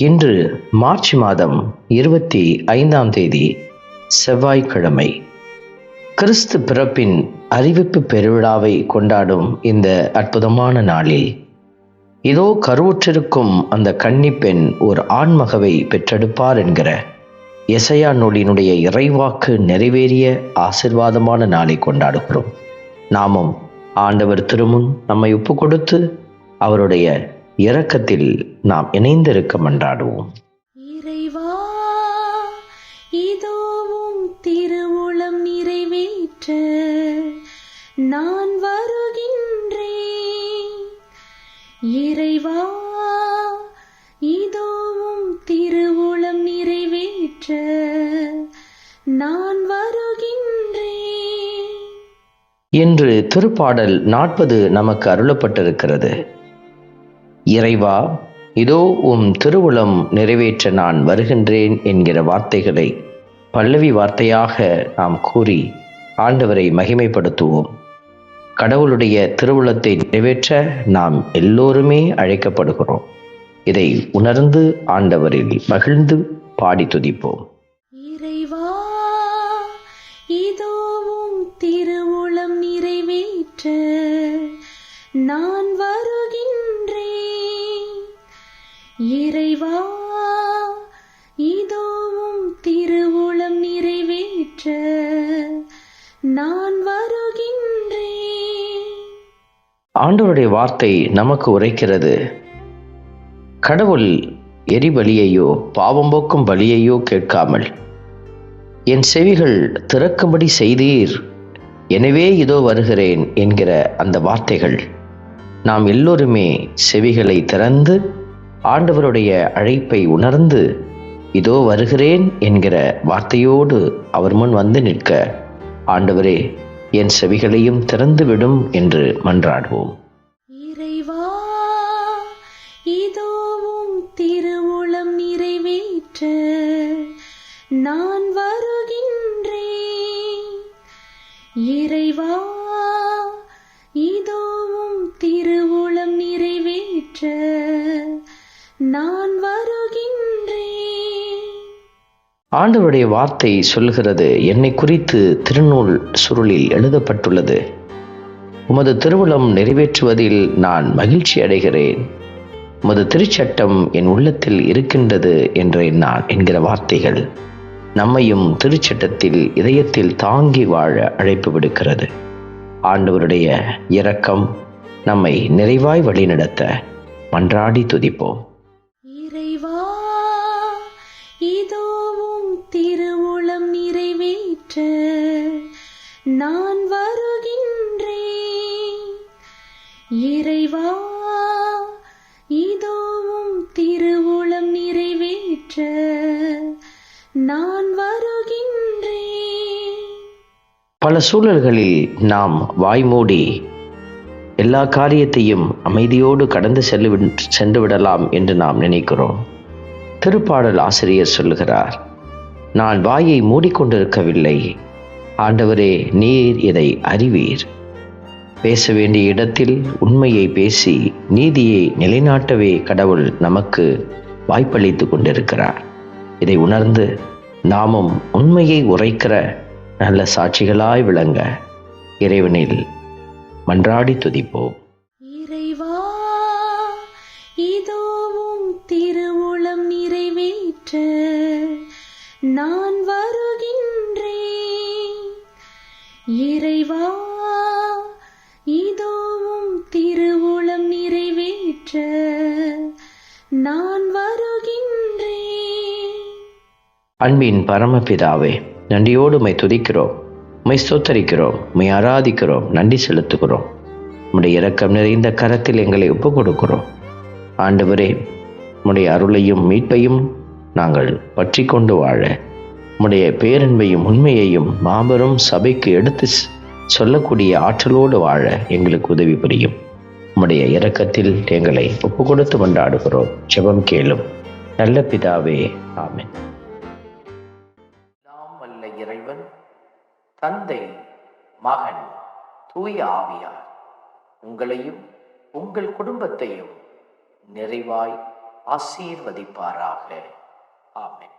இன்று மார்ச் மாதம் இருபத்தி ஐந்தாம் தேதி செவ்வாய்க்கிழமை. கிறிஸ்து பிறப்பின் அறிவிப்பு பெருவிழாவை கொண்டாடும் இந்த அற்புதமான நாளில் இதோ கருவுற்றிருக்கும் அந்த கன்னிப்பெண் ஒரு ஆண்மகவை பெற்றெடுப்பார் என்கிற எசையா நூலினுடைய இறைவாக்கு நிறைவேறிய ஆசிர்வாதமான நாளை கொண்டாடுகிறோம். நாமும் ஆண்டவர் திருமுன் நம்மை ஒப்பு கொடுத்து அவருடைய இரக்கத்தில் நாம் இணைந்திருக்க மன்றாடுவோம். இறைவா இதோவும் திருவுளம் நிறைவேற்ற நான் வருகின்றேன். இறைவா இதோவும் திருவுளம் நிறைவேற்ற நான் வருகின்றேன். என்று திருப்பாடல் நாற்பது நமக்கு அருளப்பட்டிருக்கிறது. இறைவா இதோ உம் திருவுளம் நிறைவேற்ற நான் வருகின்றேன் என்கிற வார்த்தைகளை பல்லவி வார்த்தையாக நாம் கூறி ஆண்டவரை மகிமைப்படுத்துவோம். கடவுளுடைய திருவுளத்தை நிறைவேற்ற நாம் எல்லோருமே அழைக்கப்படுகிறோம். இதை உணர்ந்து ஆண்டவரில் மகிழ்ந்து பாடி துதிப்போம். இறைவா இதோவும் திருவுளம் நிறைவேற்ற நான் இறைவா இதோவும் திருவுளம் நிறைவேற்ற நான் வருகின்றேன். ஆண்டவருடைய வார்த்தை நமக்கு உரைக்கிறது. கடவுள் எரிபலியையோ பாவம் போக்கும் பலியையோ கேட்காமல் என் செவிகள் திறக்கும்படி செய்தீர். எனவே இதோ வருகிறேன் என்கிற அந்த வார்த்தைகள். நாம் எல்லோருமே செவிகளை திறந்து ஆண்டவருடைய அழைப்பை உணர்ந்து இதோ வருகிறேன் என்கிற வார்த்தையோடு அவர் முன் வந்து நிற்க ஆண்டவரே என் செவிகளையும் திறந்து விடும் என்று மன்றாடுவோம். இறைவா இதோவும் திருவுளம் நிறைவேற்ற நான் வருகின்றேன். இறைவா ஆண்டவருடைய வார்த்தை சொல்கிறது என்னை குறித்து திருநூல் சுருளில் எழுதப்பட்டுள்ளது. உமது திருவுளம் நிறைவேற்றுவதில் நான் மகிழ்ச்சி அடைகிறேன். உமது திருச்சட்டம் என் உள்ளத்தில் இருக்கின்றது என்றேன் நான் என்கிற வார்த்தைகள் நம்மையும் திருச்சட்டத்தில் இதயத்தில் தாங்கி வாழ அழைப்பு விடுக்கிறது. ஆண்டவருடைய இரக்கம் நம்மை நிறைவாய் வழிநடத்த மன்றாடி துதிப்போம். நிறைவேற்ற நான் வருகின்றேன். இறைவா இதோவும் திருவுளம் நிறைவேற்ற நான் வருகின்றேன். பல சூழல்களில் நாம் வாய்மூடி எல்லா காரியத்தையும் அமைதியோடு கடந்து செல்லு சென்று விடலாம் என்று நாம் நினைக்கிறோம். திருப்பாடல் ஆசிரியர் சொல்லுகிறார் நான் வாயை மூடிக்கொண்டிருக்கவில்லை. ஆண்டவரே நீர் இதை அறிவீர். பேச வேண்டிய இடத்தில் உண்மையை பேசி நீதியை நிலைநாட்டவே கடவுள் நமக்கு வாய்ப்பளித்து கொண்டிருக்கிறார். இதை உணர்ந்து நாமும் உண்மையை உரைக்கிற நல்ல சாட்சிகளாய் விளங்க இறைவனில் மன்றாடி துதிப்போம். நான் வருகின்றேன். இறைவா இதோவும் திருவுளம் நிறைவேற்ற நான் வருகின்றேன். அன்பின் பரமபிதாவே நன்றியோடு மை துதிக்கிறோம். மை ஸ்தோத்தரிக்கிறோம். மை ஆராதிக்கிறோம். நன்றி செலுத்துகிறோம். உம்முடைய இரக்கம் நிறைந்த கரத்தில் எங்களை ஒப்புக் கொடுக்கிறோம் ஆண்டவரே உம்முடைய அருளையும் மீட்பையும் நாங்கள் பற்றி கொண்டு வாழ உம்முடைய பேரன்பையும் உண்மையையும் மாபெரும் சபைக்கு எடுத்து சொல்லக்கூடிய ஆற்றலோடு வாழ எங்களுக்கு உதவி புரியும். உம்முடைய இரக்கத்தில் எங்களை ஒப்பு கொடுத்து கொண்டாடுகிறோம். ஜெபம் கேளும். நல்ல பிதாவே ஆமேன். நாம் வல்ல இறைவன் தந்தை மகன் தூய ஆவியார் உங்களையும் உங்கள் குடும்பத்தையும் நிறைவாய் ஆசீர்வதிப்பாராக. ஆமேன்.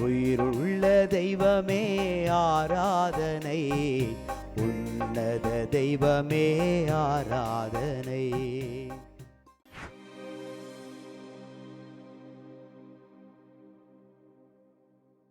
உயிருள்ள தெய்வமே ஆராதனை. உன்னத தெய்வமே ஆராதனை.